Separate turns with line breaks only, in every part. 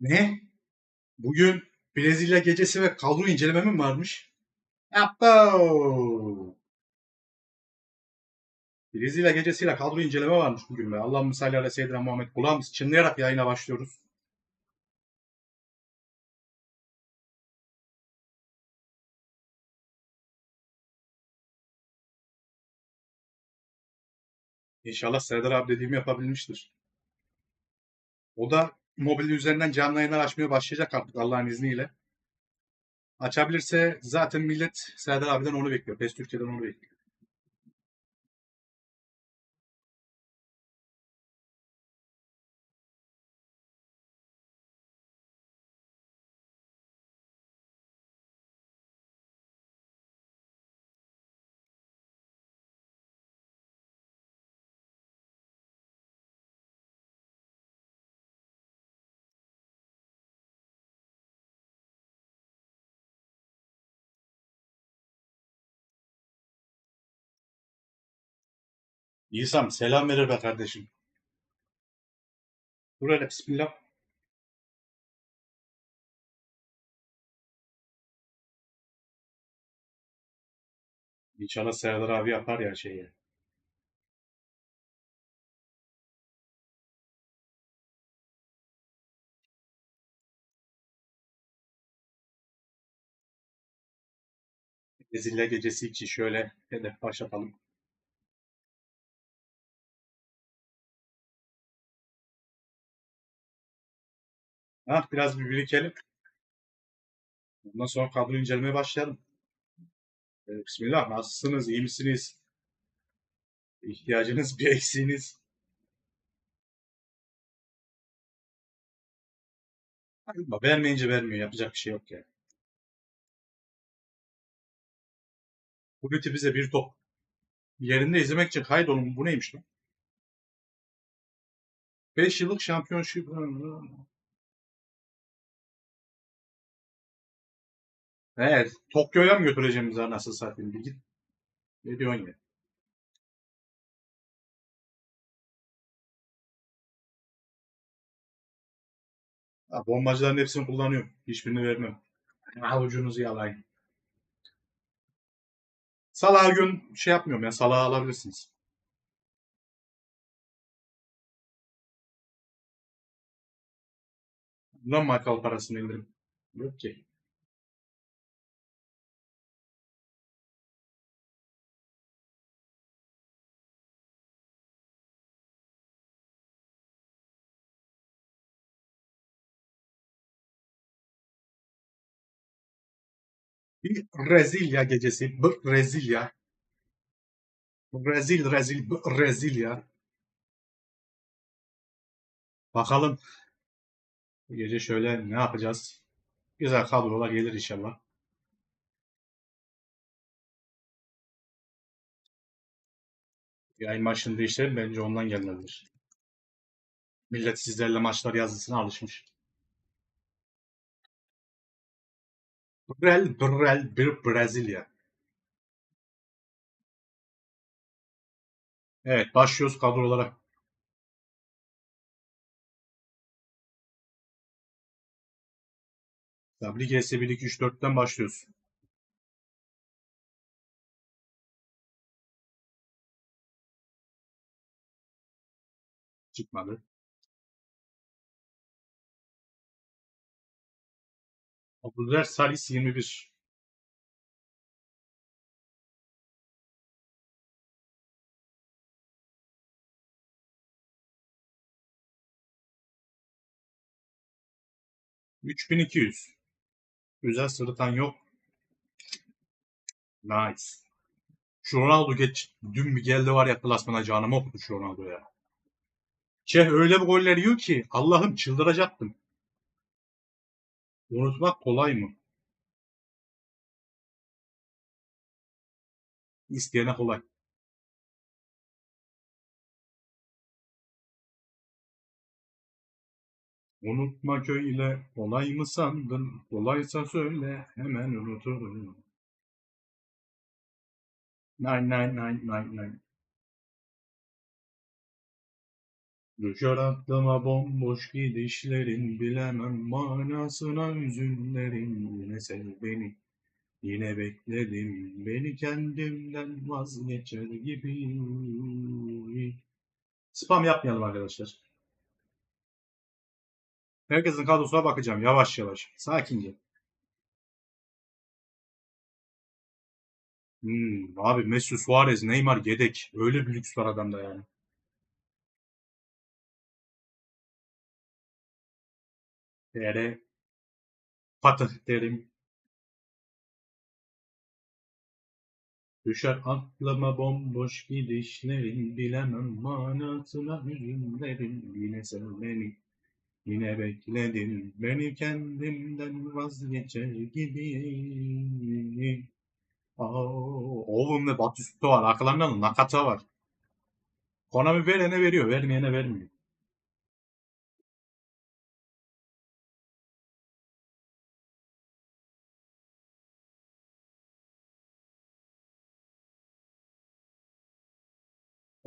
Ne? Bugün Brezilya gecesi ve kadro inceleme mi varmış? Yapma. Brezilya gecesiyle kadro inceleme varmış bugün be. Allah'ım salli ala seyyidina Muhammed. Kulağımız çınlayarak yayına başlıyoruz. İnşallah Serdar abi dediğimi yapabilmiştir. O da mobil üzerinden canlı yayınlar açmaya başlayacak artık Allah'ın izniyle. Açabilirse zaten millet Serdar abiden onu bekliyor. PES Türkiye'den onu bekliyor. İsam selam verir be kardeşim. Dur hele bismillah. İnşallah Serdar abi yapar ya şeyi. Brezilya gecesi için şöyle hedef başlatalım. Ah biraz bir birikelim. Ondan sonra kadro incelemeye başlayalım. Ee, Bismillah nasılsınız? İyi misiniz? İhtiyacınız bir eksiğiniz. Ama Beğenmeyince vermiyor. Yapacak bir şey yok ya. Bu kötü bize bir top. Yerinde izlemek için kaydolun. Bu neymiş lan? 5 yıllık şampiyonşip. Evet. Tokyo'ya mı götüreceğim bizi nasıl satayım? Bir git. Ne diyorsun ya? Ha, bombacıların hepsini kullanıyorum. Hiçbirini vermem. Avucunuzu yalayın. Salah gün şey yapmıyorum ya. Salah alabilirsiniz. Bundan Michael parasını indirim. Yok ki. Bir Brezilya gecesi. Brezilya. Brezil, rezil, Brezilya. Bakalım bu gece şöyle ne yapacağız? Güzel kadrolar gelir inşallah. Yayın maçını değiştirelim. Bence ondan gelmelidir. Millet sizlerle maçlar yazısına alışmış. Brel, Brel, bir Brezilya. Evet başlıyoruz kadrolara. WGS 1, 2, 3, 4'ten başlıyoruz. Çıkmadı. Abuzer Salis 21. Üç bin iki yüz. Güzel sırıtan yok. Nice. Şu Ronaldo geç. Dün bir geldi var ya klasmana canımı okudu şu Ronaldo ya. Çeh öyle bir goller yiyor ki Allah'ım çıldıracaktım. Unutmak kolay mı? İsteyene kolay. Unutmak öyle kolay mı sandın? Kolaysa söyle hemen unuturum. Nine nine nine nine nine. Aklıma bomboş gidişlerin, bilemem manasına üzünlerin. Yine sev beni, yine bekledim, beni kendimden vazgeçer gibi. Spam yapmayalım arkadaşlar. Herkesin kadrosuna bakacağım yavaş yavaş, sakince. Hmm, abi Messi, Suarez, Neymar yedek. Öyle bir lüks var adamda yani. TR Fatih derim. Düşer aklıma bomboş gidişlerin, bilemem manasına hüzünlerin. Yine sen beni, yine bekledin, beni kendimden vazgeçer gibi. Aa, oğlum ne Batista var, arkalarından Nakata var. Konami verene veriyor, vermeyene vermiyor.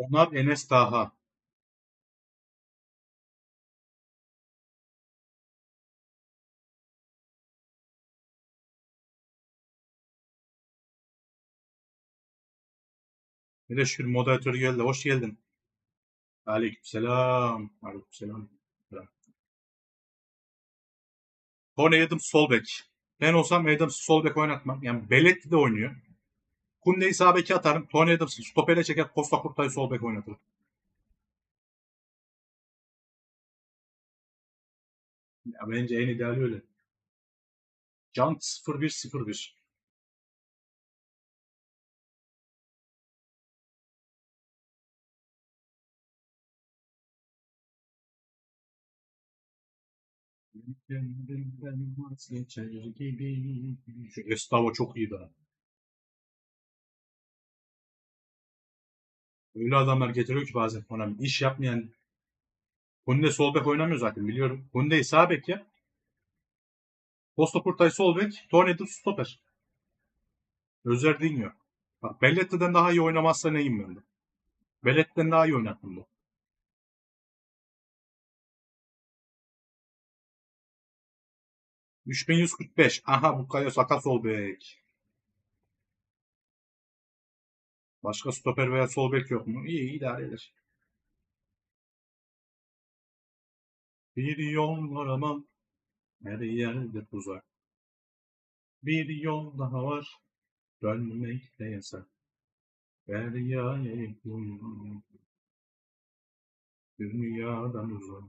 Onlar Enes Daha. Teşekkür moderatör geldi. Hoş geldin. Aleykümselam. Aleykümselam. Tony Adams sol bek. Ben olsam Adams'ı sol bek oynatmam. Yani Belletti de oynuyor. Kunde'yi sağ beke atarım. Tony Adams'ı stopere çeker. Costa Kurta'yı sol bek oynatırım. Ya bence en ideali öyle. Can 0101. Kendimden vazgeçer gibi. Şu Gustavo çok iyi daha. Öyle adamlar getiriyor ki bazen ona iş yapmayan Kunde sol bek oynamıyor zaten biliyorum. Kunde'yi sağ bek ya. Costa Kurtay sol bek. Adams stoper. Özer dinliyor. Bak Belletti'den daha iyi oynamazsa neyim ben de. Belletti'den daha iyi oynattım bu. ...3145. Aha bu Kaya Saka sol bek. Başka stoper veya sol bek yok mu? İyi idare eder. Bir yol var ama her yerde tuzak. Bir yol daha var. Dönmek de yasak. Deryaya yakın. Dünyadan uzak.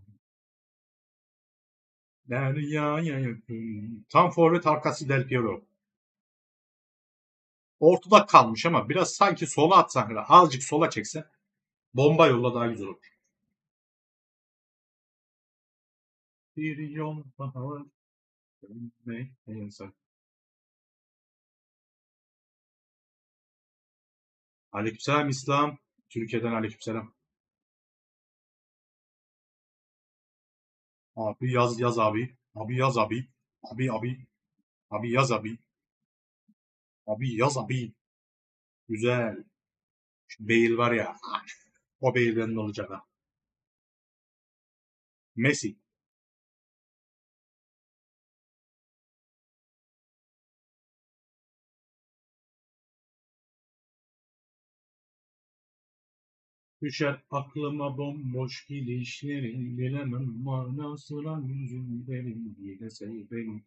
Deryaya yakın. Tam forvet arkası Del Piero. Ortada kalmış ama biraz sanki sola atsan azıcık sola çekse bomba yolla daha güzel olur. Bir yol daha yasak. Aleykümselam İslam. Türkiye'den aleykümselam. Abi yaz yaz abi. Abi yaz abi. Abi abi. Abi yaz abi. Abi yaz abi. Güzel. Şu Bale var ya. O Bale bende olacak ha. Messi. Düşer aklıma bomboş gidişlerin, bilemem manasına yüzünlerin, yine sev beni.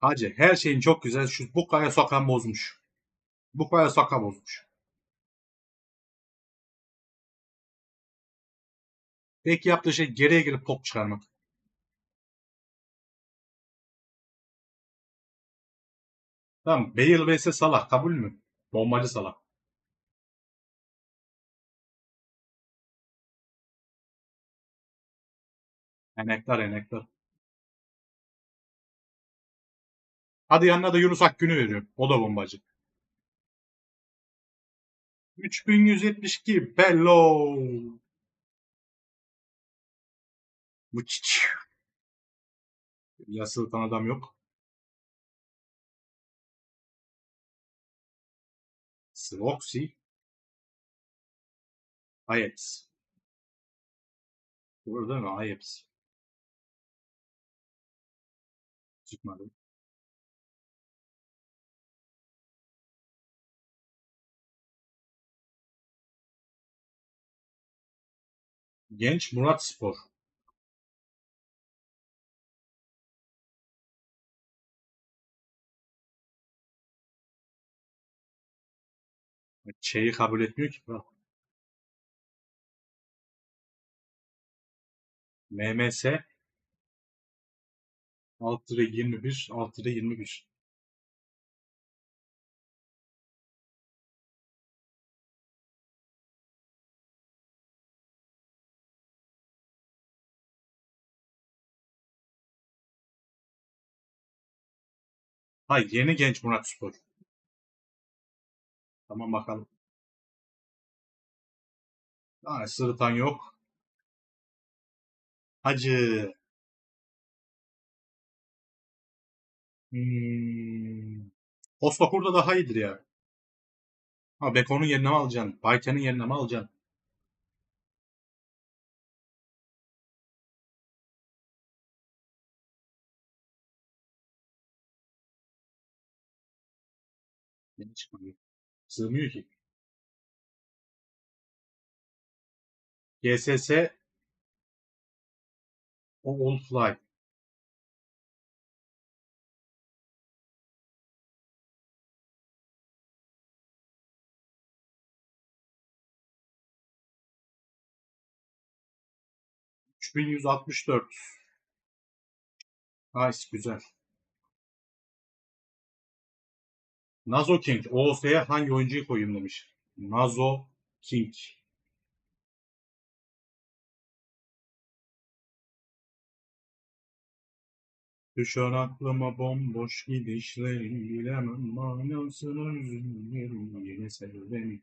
Hacı her şeyin çok güzel, şu bu kaya sokan bozmuş. Bu kaya sokan bozmuş. Tek yaptığı şey geriye girip top çıkarmak. Tamam, Bale vs Salah kabul mü? Bombacı Salah. Enektar enektar. Hadi yanına da Yunus Akgün'ü veriyorum. O da bombacı. 3172 Bello. Muçiç. Yası adam yok. Svoxy. Ajax. Burada mı? Ajax. Çıkmadı. Genç Murat Spor. Şeyi kabul etmiyor ki. MMS 6 lira 21, 6 lira 21. Hayır yeni genç Murat Spor. Tamam bakalım. Daha sırıtan yok. Hacı. Hmm. Ostakur'da daha iyidir ya. Ha Beko'nun yerine mi alacaksın? Bayken'in yerine mi alacaksın? Yeni çıkmıyor. Sığmıyor ki. GSS o All Fly. Üç bin yüz altmış dört. Nice, güzel. Nazo King. OOS'ye hangi oyuncuyu koyayım demiş. Nazo King. Düşer aklıma bomboş gidişlerin bilemem manasını üzülürüm yine sev beni.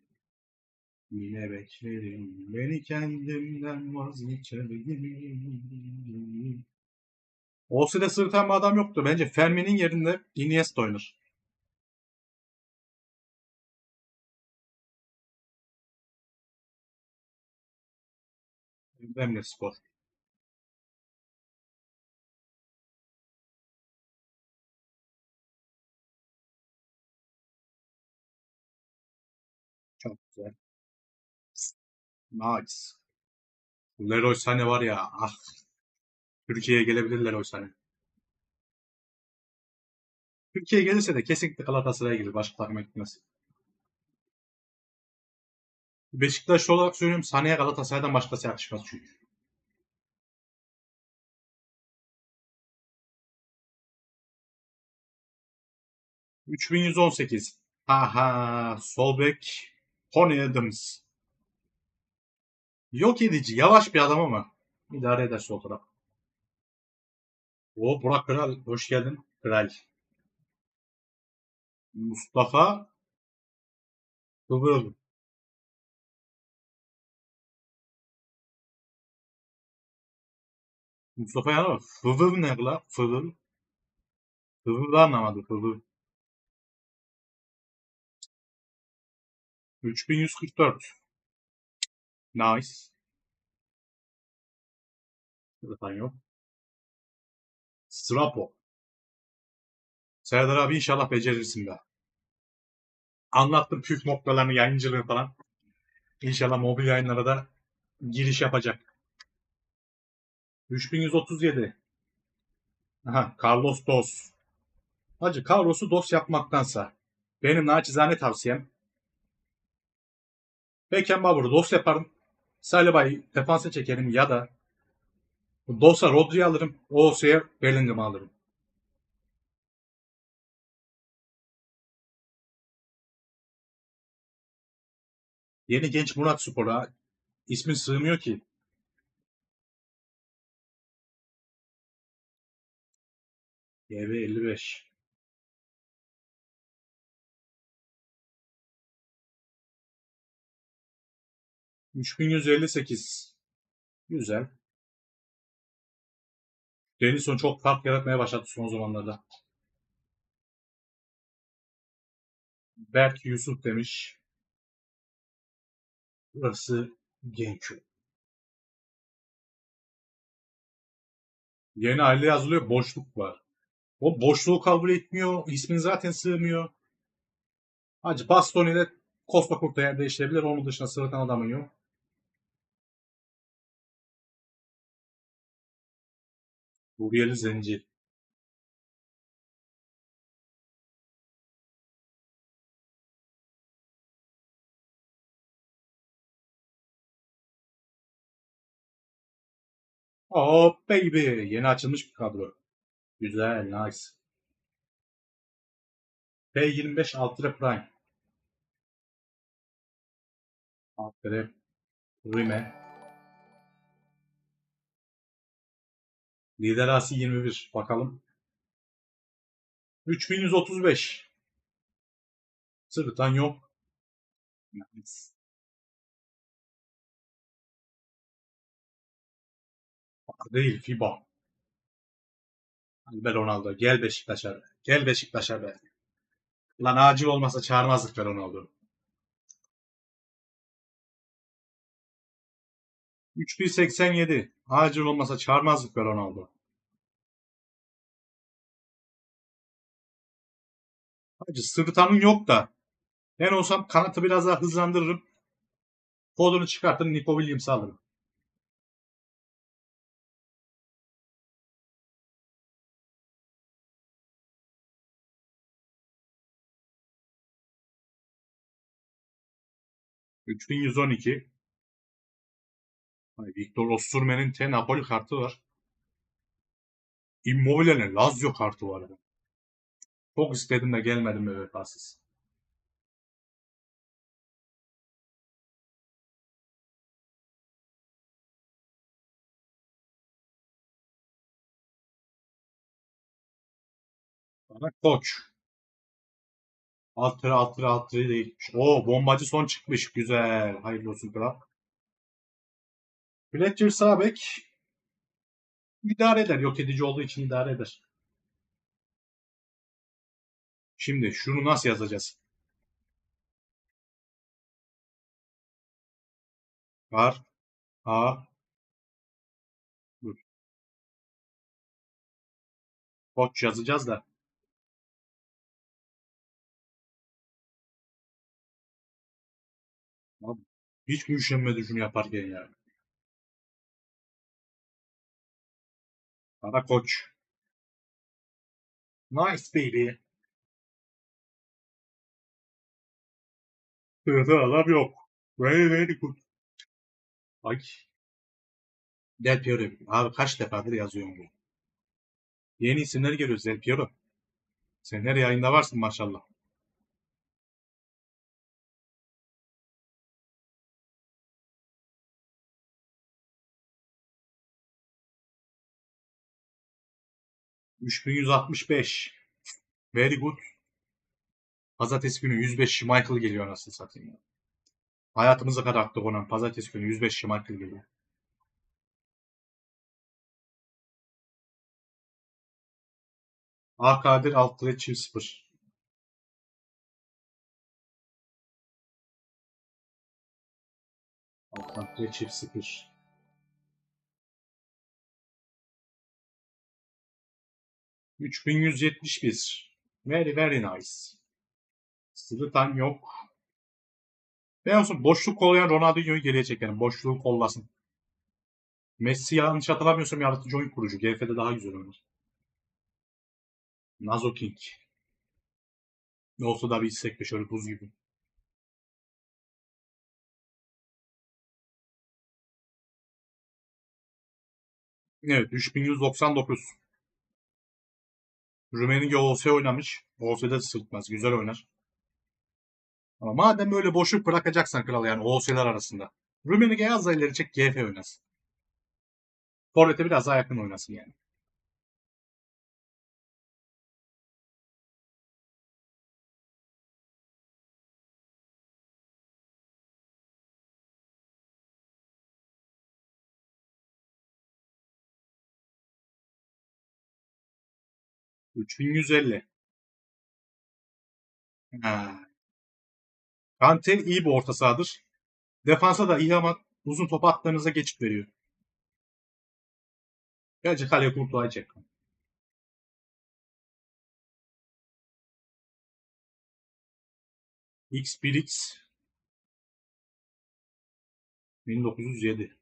Yine beklerim beni kendimden vazgeçebilirim. OOS'de sırıtan bir adam yoktu. Bence Fermi'nin yerinde Iniesta oynar. Demir Spor. Çok güzel. Nice. Leroy Sané var ya. Ah. Türkiye'ye gelebilir Leroy Sané. Türkiye'ye gelirse de kesinlikle Galatasaray'a gelir. Başka takıma gitmez. Beşiktaşlı olarak söylüyorum. Sané'ye Galatasaray'dan başkası yakışmaz çünkü. ...3118. Haha. Sol bek. Tony Adams. Yok edici. Yavaş bir adam ama. idare eder sol taraf. O Burak Kral. Hoş geldin. Kral. Mustafa Kıvıl. Mustafa yana bak. Fıvıl ne la? Fıvıl da anlamadı. Fıvıl. 3144. Nice. Zaten yok. Strapo. Serdar abi inşallah becerirsin be. Anlattım püf noktalarını, yayıncılığı falan. İnşallah mobil yayınlara da giriş yapacak. 3137. Aha, Carlos Dos. Hacı Carlos'u Dos yapmaktansa benim naçizane tavsiyem Beckenbauer'ı Dos yaparım. Saliba'yı defansa çekerim ya da Dos'a Rodri'yi alırım. Oğuz'a Bellingham'ı alırım. Yeni genç Murat Spor'a ismin sığmıyor ki. YV 55. Üç bin yüz elli sekiz. Güzel. Denison çok fark yaratmaya başladı son zamanlarda. Berk Yusuf demiş. Burası Genço. Yeni aile yazılıyor. Boşluk var. O boşluğu kabul etmiyor. ismin zaten sığmıyor. Hacı Bastoni ile Costa Curta yer değiştirebilir. Onun dışında sırıtan adamın yok. Buriyeli Zenci. Oh baby. Yeni açılmış bir kadro. Güzel. Nice. P25 Ultra Prime. Ultra Rime. Lider Asi 21. Bakalım. 3135. Sırıtan yok. Nice. Değil FIBA. Hadi be Ronaldo. Gel Beşiktaş'a. be. Gel Beşiktaş'a be. Lan acil olmasa çağırmazdık be Ronaldo. 3087. Acil olmasa çağırmazdık be Ronaldo. Hacı sırtanın yok da. Ben olsam kanatı biraz daha hızlandırırım. Kodunu çıkartır Nico Williams'ı alırım. ...3112. Ay, Victor Osimhen'in T Napoli kartı var. Immobile'nin Lazio kartı var. Çok istedim de gelmedim be vefasız. Bana koç. Alt tere alt tere alt. Oo bombacı son çıkmış. Güzel. Hayırlı olsun kral. Fletcher sağ bek. İdare eder. Yok edici olduğu için idare eder. Şimdi şunu nasıl yazacağız? Var. A. Dur. Koç yazacağız da. Hiç mi üşenmedi şunu yaparken ya? Kara koç. Nice baby. Sırada adam yok. Very very good. Ay. Del Piero. Abi kaç defadır yazıyorum bu. Yeni isimler geliyor Del Piero. Sen her yayında varsın maşallah. ...3165. Very good. Pazartesi günü 105 Schmeichel geliyor anasını satayım. ya. Hayatımıza kadar attık ona. Pazartesi günü 105 Schmeichel geliyor. A Kadir alt dire çift sıfır. Alt dire çift sıfır. Üç bin yüz yetmiş bir. Very very nice. Sırıtan yok. Ben olsun boşluk kollayan Ronaldinho'yu geriye çekerim. Boşluğu kollasın. Messi yanlış hatırlamıyorsam yaratıcı oyun kurucu. GF'de daha güzel oynar. Nazo King. Ne olsa da bir istek be şöyle buz gibi. Evet 3199. Rummenigge OS oynamış. OS'de sırtmaz. Güzel oynar. Ama madem böyle boşluk bırakacaksan kral yani OS'ler arasında. Rummenigge az da ileri çek GF oynasın. Forvet'e biraz daha yakın oynasın yani. Üç bin yüz elli. Ha. Kante iyi bir orta sahadır. Defansa da iyi ama uzun top attığınızda geçit veriyor. Gerçi kaleye Kurtuğa'yı çek. X1X 1907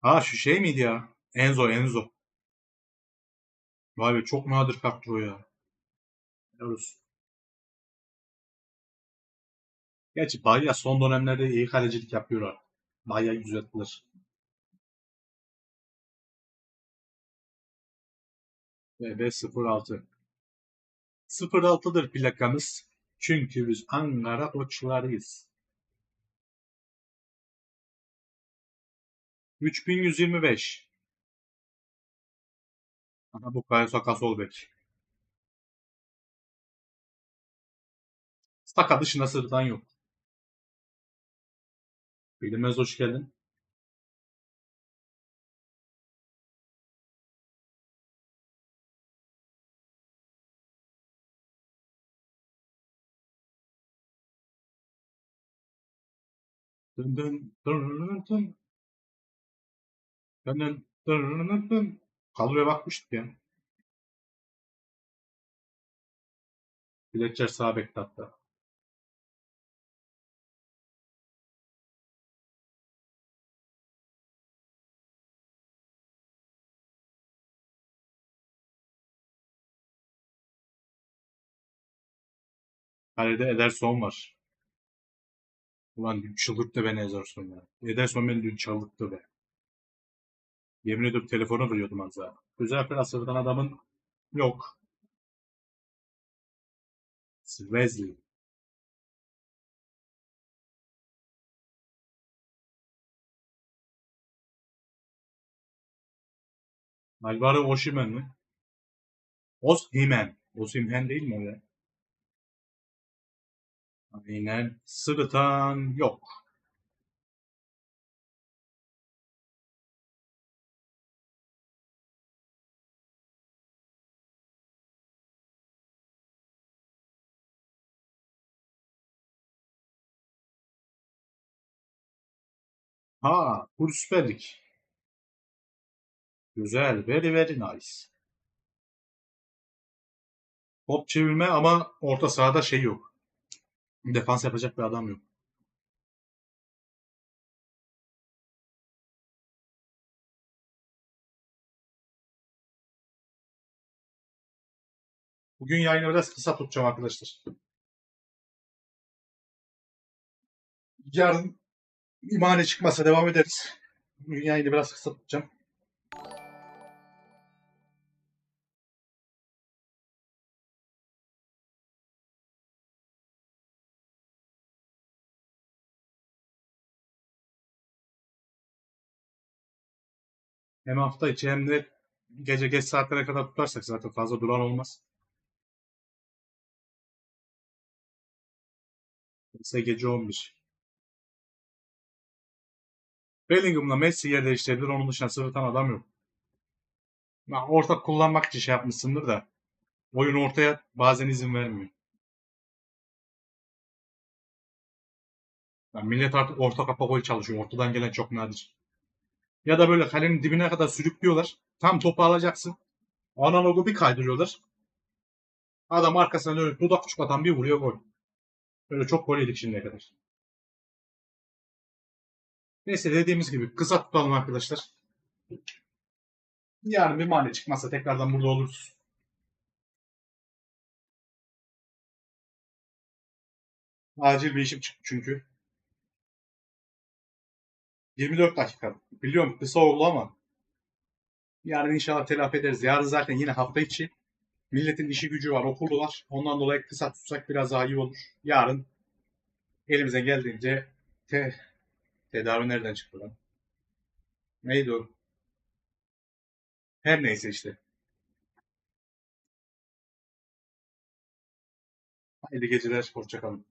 Ha şu şey miydi ya? Enzo Enzo. Vay be çok nadir karttır o ya. Olsun. Gerçi Bahia son dönemlerde iyi kalecilik yapıyorlar. Bahia güzel kılır. BB06. 06'dır plakamız. Çünkü biz Ankara koçlarıyız. 3125. Aha bu Kaya Saka sol bek. Saka dışında sırdan yok. Bilinmez hoş geldin. Dın dın dın dın dın. Dın dın dın. Kadroya bakmıştık ya. Biletçer sağ bekte hatta. Kalede Ederson var. Ulan dün çıldırttı beni Ederson ya. Ederson beni dün çıldırttı be. Yemin ediyorum telefonu kırıyordum az daha. Güzel plasırdan adamın yok. Wesley. Alvaro Osimhen mi? Osimhen. Osimhen değil mi o ya? Aynen. Sırıtan yok. Ha, full Süper Lig. Güzel. Very very nice. Top çevirme ama orta sahada şey yok. Defans yapacak bir adam yok. Bugün yayını biraz kısa tutacağım arkadaşlar. Yarın imane çıkmasa devam ederiz. Bugün yayını biraz kısa tutacağım. Hem hafta içi hem de gece geç saatlere kadar tutarsak zaten fazla duran olmaz. ise gece 11. Bellingham'la Messi yer değiştirebilir. Onun dışında sırıtan adam yok. Ya ortak kullanmak için şey yapmışsındır da oyun ortaya bazen izin vermiyor. Yani millet artık orta kapa gol çalışıyor. Ortadan gelen çok nadir. Ya da böyle kalenin dibine kadar sürüklüyorlar. Tam topu alacaksın. Analogu bir kaydırıyorlar. Adam arkasına dönüp dudak uçklatan bir vuruyor gol. Böyle çok gol yedik şimdiye kadar. Neyse dediğimiz gibi kısa tutalım arkadaşlar. Yarın bir mani çıkmazsa tekrardan burada oluruz. Acil bir işim çıktı çünkü. 24 dakika. Biliyorum kısa oldu ama yarın inşallah telafi ederiz. Yarın zaten yine hafta içi. Milletin işi gücü var, okulu var. Ondan dolayı kısa tutsak biraz daha iyi olur. Yarın elimize geldiğince te tedavi nereden çıktı lan? Neydi o? Her neyse işte. Hayırlı geceler, hoşçakalın.